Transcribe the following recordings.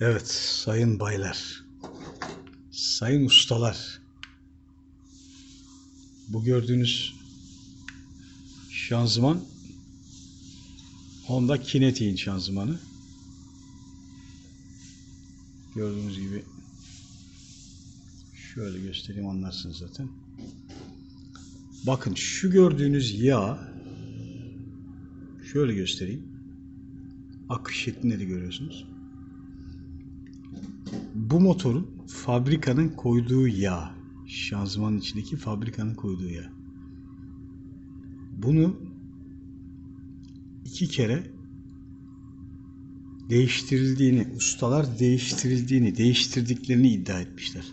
Evet, sayın baylar, sayın ustalar. Bu gördüğünüz şanzıman Honda Kinetic'in şanzımanı. Gördüğünüz gibi şöyle göstereyim anlarsınız zaten. Bakın şu gördüğünüz yağ şöyle göstereyim. Akış şeklinde de görüyorsunuz. Bu motorun fabrikanın koyduğu yağ. Şanzımanın içindeki fabrikanın koyduğu yağ. Bunu iki kere değiştirildiğini, ustalar değiştirildiğini, değiştirdiklerini iddia etmişler.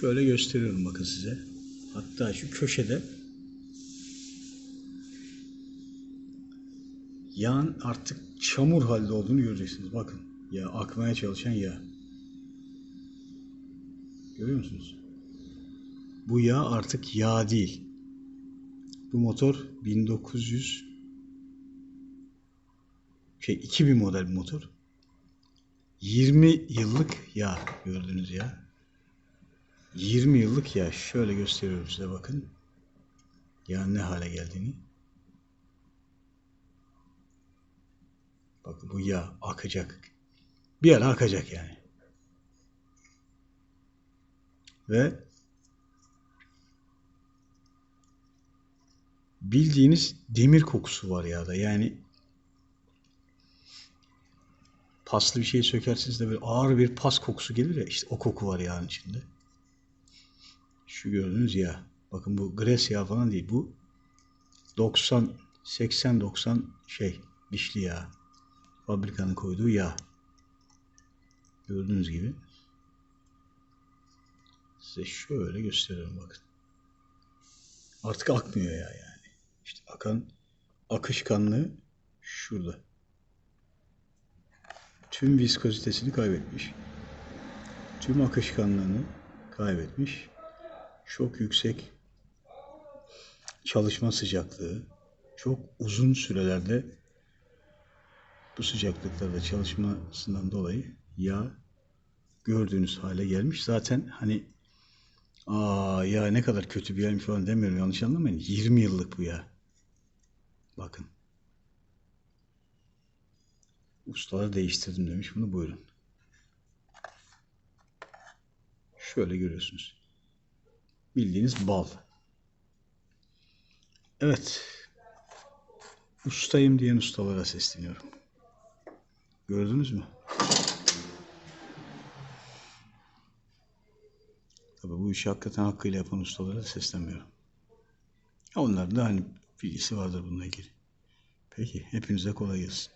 Şöyle gösteriyorum bakın size. Hatta şu köşede yağın artık çamur halde olduğunu göreceksiniz. Bakın ya akmaya çalışan yağ. Görüyor musunuz? Bu yağ artık yağ değil. Bu motor 1900 şey 2000 model bir motor. 20 yıllık yağ gördünüz ya. 20 yıllık yağ. Şöyle gösteriyorum size bakın. Ya ne hale geldiğini. Bakın bu yağ akacak. Bir ara akacak yani. Ve bildiğiniz demir kokusu var yağda. Yani paslı bir şey sökersiniz de böyle ağır bir pas kokusu gelir ya işte o koku var yağın içinde. Şu gördüğünüz yağ. Bakın bu gres yağı falan değil. Bu 90 80 90 şey dişli yağ. Fabrikanın koyduğu yağ. Gördüğünüz gibi. Size şöyle gösteriyorum bakın. Artık akmıyor ya yani. İşte akan akışkanlığı şurada. Tüm viskozitesini kaybetmiş. Tüm akışkanlığını kaybetmiş. Çok yüksek çalışma sıcaklığı, çok uzun sürelerde bu sıcaklıklarda çalışmasından dolayı yağ gördüğünüz hale gelmiş. Zaten hani aa ya ne kadar kötü bir yağmış falan demiyorum yanlış anlamayın. 20 yıllık bu yağ. Bakın. Ustalar değiştirdim demiş bunu buyurun. Şöyle görüyorsunuz. Bildiğiniz bal. Evet. Ustayım diyen ustalara sesleniyorum. Gördünüz mü? Tabii bu işi hakikaten hakkıyla yapan ustalara seslenmiyorum. Onların da hani bilgisi vardır bununla ilgili. Peki hepinize kolay gelsin.